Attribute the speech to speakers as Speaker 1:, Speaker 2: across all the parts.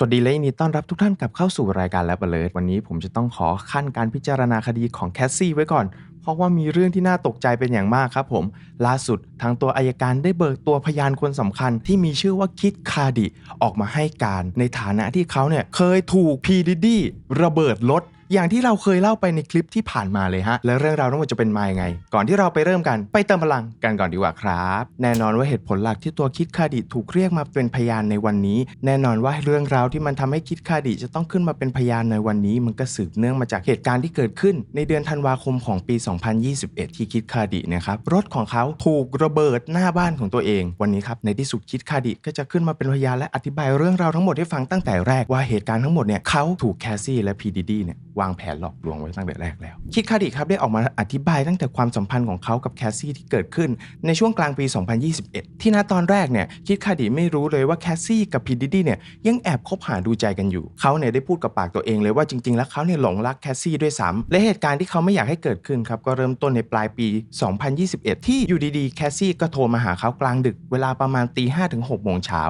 Speaker 1: สวัสดีและยินดีต้อนรับทุกท่านกลับเข้าสู่รายการแลบเลิร์วันนี้ผมจะต้องขอขั้นการพิจารณาคดีของแคสซี่ไว้ก่อน เพราะว่ามีเรื่องที่น่าตกใจเป็นอย่างมากครับผมล่าสุดทางตัวอายการได้เบิกตัวพยานคนสำคัญ ที่มีชื่อว่าคิดคาดิออกมาให้การ ในฐานะที่เขาเนี่ยเคยถูกพีดิดี้ระเบิดรถ อย่างที่เราเคยเล่าไปในคลิปที่ผ่านมาเลยฮะ และเรื่องราวทั้งหมดจะเป็นมาอยังไง ก่อนที่เราไปเริ่มกันไปเติมพลังกันก่อนดีกว่าครับ แน่นอนว่าเหตุผลหลักที่ตัวคิดคาดิถูกเรียกมาเป็นพยานในวันนี้ แน่นอนว่าเรื่องราวที่มันทำให้คิดคาดิจะต้องขึ้นมาเป็นพยานในวันนี้ มันก็สืบเนื่องมาจากเหตุการณ์ที่เกิดขึ้น ในเดือนธันวาคมของปี 2021 ที่คิดคาดินะครับรถของเขาถูกระเบิดหน้าบ้านของตัวเอง วันนี้ครับในที่สุดคิดคาดิก็จะขึ้นมาเป็นพยานและอธิบายเรื่องราวทั้งหมดให้ฟังตั้งแต่แรกว่าเหตุการณ์ทั้งหมดเนี่ยเขาถูกแคสซี่และพีดีดีเนี่ยวางแผนหลอกลวงไว้ตั้งแต่แรกแล้ว คิดคาดิครับได้ออกมาอธิบายตั้งแต่ความสัมพันธ์ของเขากับแคสซี่ที่เกิดขึ้นในช่วงกลางปี 2021 ที่ณตอนแรกเนี่ยคิดคาดิไม่รู้เลยว่าแคสซี่กับพีดีดีเนี่ยยังแอบคบหาดูใจกันอยู่ เขาเนี่ยได้พูดกับปากตัวเองเลยว่าจริงๆ แล้วเขาเนี่ยหลงรักแคสซี่ด้วยซ้ำและเหตุการณ์ที่เขาไม่อยากให้เกิดขึ้นครับก็เริ่มต้นในปลายปี 2021 ที่อยู่ดีๆแคสซี่ก็โทรมาหาเขากลางดึกเวลาประมาณตีห้าถึงหกโมงเช้า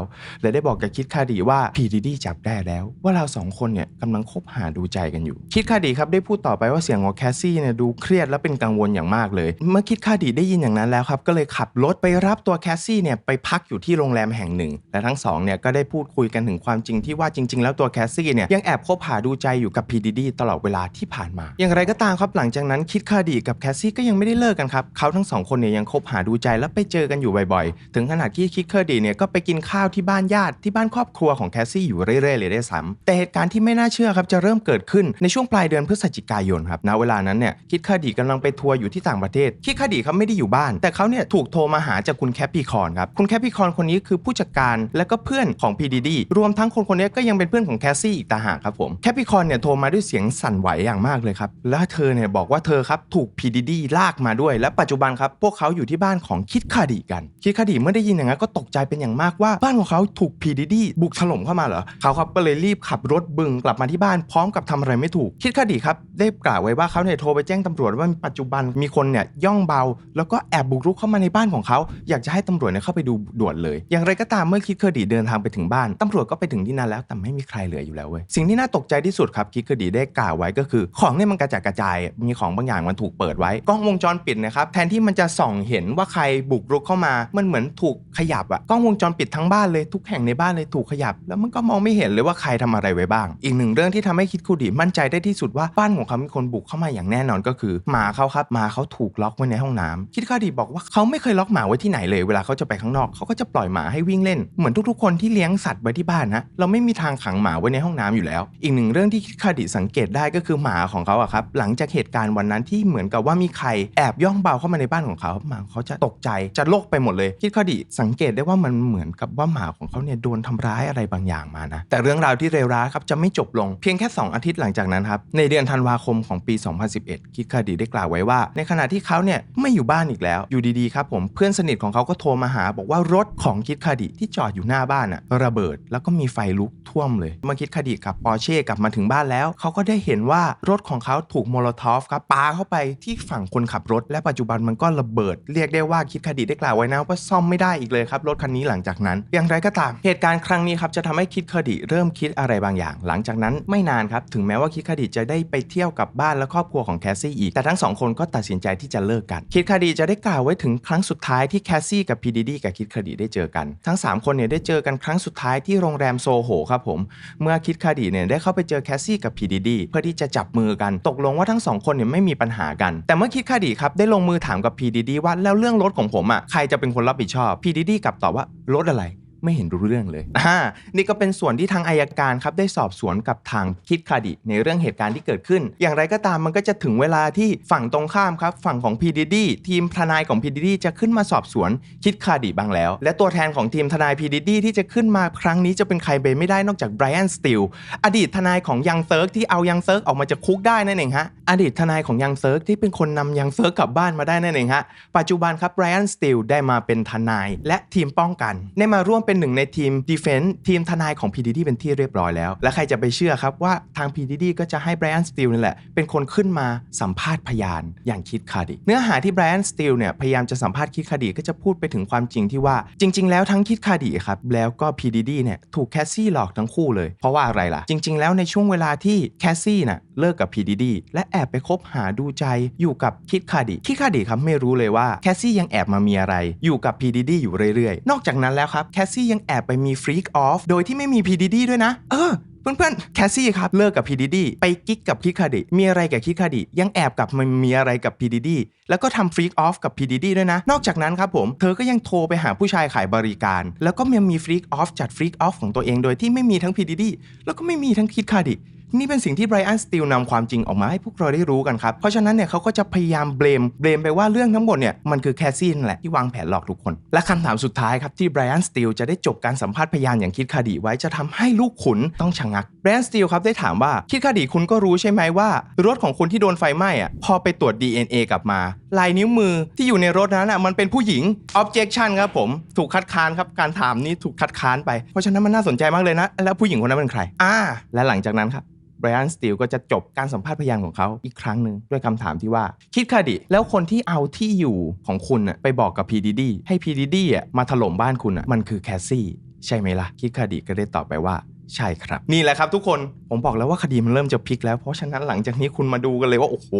Speaker 1: และได้บอกกับคิดคาดิว่าพีดดีจับได้แล้ว ว่าเราสองคนเนี่ยกำลังคบหาดูใจกันอยู่คิดคาดิครับได้พูดต่อไปว่าเสียงของแคสซี่เนี่ยดูเครียดและเป็นกังวลอย่างมากเลย เมื่อคิดคาดิได้ยินอย่างนั้นแล้วครับก็เลยขับรถไปรับตัวแคสซี่เนี่ยไปพักอยู่ที่โรงแรมแห่งหนึ่ง และทั้งสองเนี่ยก็ได้พูดคุยกันถึงความจริงที่ว่าจริง ๆ แล้วตัวแคสซี่เนี่ยยังแอบคบหาดูใจอยู่กับพีดีดีตลอดเวลาที่ผ่านมา อย่างไรก็ตามครับหลังจากนั้นคิดคาดิกับแคสซี่ก็ยังไม่ได้เลิกกันครับเขาทั้งสองคนเนี่ยยังคบหาดูใจและไปเจอกันอยู่บ่อยๆ ถึงขนาดที่คิดคาดิเนี่ยก็ไปกินข้าวที่บ้านญาติที่บ้านครอบครัวของแคสซี่อยู่เรื่อยๆเลยได้ซ้ำแต่เหตุการณ์ที่ไม่น่าเชื่อครับจะเริ่มเกิดขึ้นในช่วงปลายเดือนพฤศจิกายนครับณเวลานั้นเนี่ยคิดคดิกำลังไปทัวร์อยู่ที่ต่างประเทศ คิดคดิเขาไม่ได้อยู่บ้าน แต่เขาเนี่ยถูกโทรมาหาจากคุณแคปปี้คอนครับคุณแคปปี้คอนคนนี้คือผู้จัดการและก็เพื่อนของพีดีดีรวมทั้งคนคนนี้ก็ยังเป็นเพื่อนของแคสซี่อีกต่างหากครับผมแคปปี้คอนเนี่ยโทรมาด้วยเสียงสั่นไหวอย่างมากเลยครับและเธอเนี่ยบอกว่าเธอครับถูกพีดีดีลากมาด้วย และปัจจุบันครับพวกเขาอยู่ที่บ้านของคิดคดิกัน คิดคดิเมื่อได้ยินอย่างนั้นก็ตกใจเป็นอย่างมากว่าบ้านของเขาถูกพีดีดีบุกถล่มเข้ามาเหรอเขาครับก็เลยรีบขับรถบึงกลับมาที่บ้านพร้อมกับทำอะไรไม่ถูกคิดคดิครับ ได้กล่าวไว้ว่าเขาเนี่ยโทรไปแจ้งตำรวจว่าปัจจุบันมีคนเนี่ยย่องเบา แล้วก็แอบบุกรุกเข้ามาในบ้านของเขา อยากจะให้ตำรวจเนี่ยเข้าไปดูด่วนเลย อย่างไรก็ตามเมื่อคิดคดิเดินทางไปถึงบ้านตำรวจก็ไปถึงที่นั่นแล้วแต่ไม่มีใครเหลืออยู่แล้วเว้ยสิ่งที่น่าตกใจที่สุดครับคิดคดิได้กล่าวไว้ก็คือ ของเนี่ยมันกระจัดกระจาย มีของบางอย่างมันถูกเปิดไว้กล้องวงจรปิดนะครับแทนที่มันจะส่องเห็นว่าใครบุกรุกเข้ามา มันเหมือนถูกขยับอะกล้องวงจรปิดทั้งบ้านเลยทุกแห่งในบ้านเลยถูกขยับ แล้วมันก็มองไม่เห็นเลยว่าใครทำอะไรไว้บ้าง อีกหนึ่งเรื่องที่ทำให้คิดคูดิมั่นใจได้ที่สุดว่าบ้านของเขามีคนบุกเข้ามาอย่างแน่นอนก็คือหมาเขาครับหมาเขาถูกล็อกไว้ในห้องน้ำคิดคาดิบอกว่าเขาไม่เคยล็อกหมาไว้ที่ไหนเลย เวลาเขาจะไปข้างนอกเขาก็จะปล่อยหมาให้วิ่งเล่น เหมือนทุกๆ คนที่เลี้ยงสัตว์ไว้ที่บ้านนะเราไม่มีทางขังหมาไว้ในห้องน้ำอยู่แล้ว อีกหนึ่งเรื่องที่คิดคาดิสังเกตได้ก็คือหมาของเขาอะครับหลังจากเหตุการณ์วันนั้นที่เหมือนกับว่ามีใครแอบย่องเบาเข้ามาในบ้านของเขาหมาเขาจะตกใจจะโลกไปหมดเลยคิดคาดิสังเกตได้ว่ามันเหมือนกับว่าหมาของเขาเนี่ยโดนทำร้ายอะไรบางอย่างมานะแต่เรื่องราวที่เลวร้ายครับจะไม่จบลงเพียงแค่ 2 อาทิตย์หลังจากนั้นครับในเดือนธันวาคมของปี 2011 คิดคาดิได้กล่าวไว้ว่า ในขณะที่เขาเนี่ยไม่อยู่บ้านอีกแล้ว อยู่ดีๆครับผมเพื่อนสนิทของเขาก็โทรมาหา บอกว่ารถของคิดคาดิที่จอดอยู่หน้าบ้านอะระเบิดแล้วก็มีไฟลุกท่วมเลยเมื่อคิดคาดิกับปอร์เช่กลับมาถึงบ้านแล้ว เขาก็ได้เห็นว่ารถของเขาถูกโมโลทอฟครับปาเข้าไปที่ฝั่งคนขับรถ และปัจจุบันมันก็ระเบิด เรียกได้ว่าคิดคาดิได้กล่าวไว้นะว่าซ่อมไม่ได้อีกเลยครับรถคันนี้หลังจากนั้น อย่างไรก็ตามเหตุการณ์ครั้งนี้ครับจะทำให้คิดคาดิเริ่มคิดอะไรบางอย่าง หลังจากนั้นไม่นานครับถึงแม้ว่าคิดคาดิจะได้ไปเที่ยวกับบ้านและครอบครัวของแคสซี่อีก แต่ทั้งสองคนก็ตัดสินใจที่จะเลิกกัน คิดคดิจะได้กล่าวไว้ถึงครั้งสุดท้ายที่แคสซี่กับพีดีดีกับคิดคดิได้เจอกัน ทั้ง 3 คนเนี่ยได้เจอกันครั้งสุดท้ายที่โรงแรมโซโหครับผม เมื่อคิดคดิเนี่ยได้เข้าไปเจอแคสซี่กับพีดีดีเพื่อที่จะจับมือกัน ตกลงว่าทั้งสองคนเนี่ยไม่มีปัญหากัน แต่เมื่อคิดคดิครับได้ลงมือถามกับพีดีดีว่าแล้วเรื่องรถของผมอะใครจะเป็นคนรับผิดชอบพีดีดีกลับตอบว่ารถอะไร ไม่เห็นรู้เรื่องเลยอ่านี่ก็เป็นส่วนที่ทางอายการครับได้สอบสวนกับทางคิดคาดิในเรื่องเหตุการณ์ที่เกิดขึ้น อย่างไรก็ตามมันก็จะถึงเวลาที่ฝั่งตรงข้ามครับ ฝั่งของ PDD ทีมทนายของ PDD จะขึ้นมาสอบสวนคิดคาดิบ้างแล้ว และตัวแทนของทีมทนาย PDD ที่จะขึ้นมาครั้งนี้จะเป็นใครไปไม่ได้นอกจากไบรอันสติลอดีตทนายของยังเซิร์กที่เอายังเซิร์กออกมาจากคุกได้นั่นเองฮะอดีตทนายของยังเซิร์กที่เป็นคนนำยังเซิร์กกลับบ้านมาได้นั่นเองฮะปัจจุบันครับไบรอันสติลได้มาเป็นทนาย และทีมป้องกันได้มาร่วมเป็นหนึ่งในทีม Defense ทีมทนายของ PDD เป็นที่เรียบร้อยแล้ว และใครจะไปเชื่อครับว่าทาง PDD ก็จะให้ Brian Steele นี่แหละ เป็นคนขึ้นมาสัมภาษณ์พยานอย่างคิดคาดิเนื้อหาที่ Brian Steele เนี่ยพยายามจะสัมภาษณ์คิดคาดิก็จะพูดไปถึงความจริงที่ว่าจริง ๆ แล้วทั้งคิดคาดิครับแล้วก็ PDD เนี่ยถูกแคสซี่หลอกทั้งคู่เลยเพราะว่าอะไรล่ะ จริง ๆ แล้วในช่วงเวลาที่แคสซี่น่ะเลิกกับ PDD และแอบไปคบหาดูใจอยู่กับคิดคาดิคิดคาดิครับไม่รู้เลยว่าแคสซี่ยังแอบมามีอะไร อยู่กับ PDD อยู่เรื่อยๆ นอกจากนั้นแล้วครับแคสซยังแอบไปมีฟรีกออฟโดยที่ไม่มี PDD ด้วยนะ เออเพื่อนๆ แคสซี่ครับเลิกกับพีดีดีไปกิ๊กกับคิดคาดิมีอะไรกับคิดคาดิยังแอบกลับมามีอะไรกับพีดีดีแล้วก็ทำฟรีกออฟกับ PDD ด้วยนะ นอกจากนั้นครับผม เธอก็ยังโทรไปหาผู้ชายขายบริการ แล้วก็ยังมีฟรีกออฟจัดฟรีกออฟของตัวเองโดยที่ไม่มีทั้งพีดีดีแล้วก็ไม่มีทั้งคิดคาดิ นี่เป็นสิ่งที่ไบรอันสตีลนำความจริงออกมาให้พวกเราได้รู้กันครับ เพราะฉะนั้นเนี่ยเขาก็จะพยายามเบลมเบลมไปว่าเรื่องทั้งหมดเนี่ยมันคือแคสซี่นั่นแหละที่วางแผนหลอกทุกคน และคำถามสุดท้ายครับที่ไบรอันสตีลจะได้จบการสัมภาษณ์พยานอย่างคิดคดีไว้จะทำให้ลูกขุนต้องชะงักไบรอันสตีลครับได้ถามว่าคิดคดีคุณก็รู้ใช่ไหมว่า รถของคุณที่โดนไฟไหม้อะพอไปตรวจ DNA กลับมา ลายนิ้วมือที่อยู่ในรถนั้นอะมันเป็นผู้หญิง objection ครับผมถูกคัดค้านครับการถามนี้ถูกคัดค้านไปเพราะฉะนั้นมันน่าสนใจมากเลยนะ แล้วผู้หญิงคนนั้นเป็นใคร อ่า และหลังจากนั้นครับ ไบรอันสตีลก็จะจบการสัมภาษณ์พยานของเขาอีกครั้งหนึ่งด้วยคำถามที่ว่า คิดค่ะดิ แล้วคนที่เอาที่อยู่ของคุณน่ะไปบอกกับพีดีดีให้พีดีดีมาถล่มบ้านคุณอะมันคือแคสซี่ ใช่ไหมล่ะ คิดค่ะดิก็ได้ตอบไปว่า ใช่ครับ นี่แหละครับทุกคนผมบอกแล้วว่าคดีมันเริ่มจะพลิกแล้ว เพราะฉะนั้นหลังจากนี้คุณมาดูกันเลยว่า โอ้โห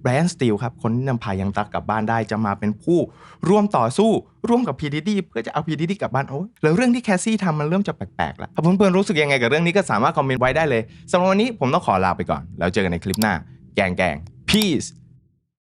Speaker 1: ไบรอันสตีลครับ คนที่นำพายังตักกลับบ้านได้จะมาเป็นผู้ ร่วมต่อสู้ร่วมกับ PDD เพื่อจะเอา PDD กลับบ้านโอ้ยแล้วเรื่องที่แคสซี่ทำมันเริ่มจะแปลกๆแล้วเพื่อนๆรู้สึกยังไงกับเรื่องนี้ก็สามารถคอมเมนต์ไว้ได้เลยสำหรับวันนี้ผมต้องขอลาไปก่อน แล้วเจอกันในคลิปหน้า แกงแกง peace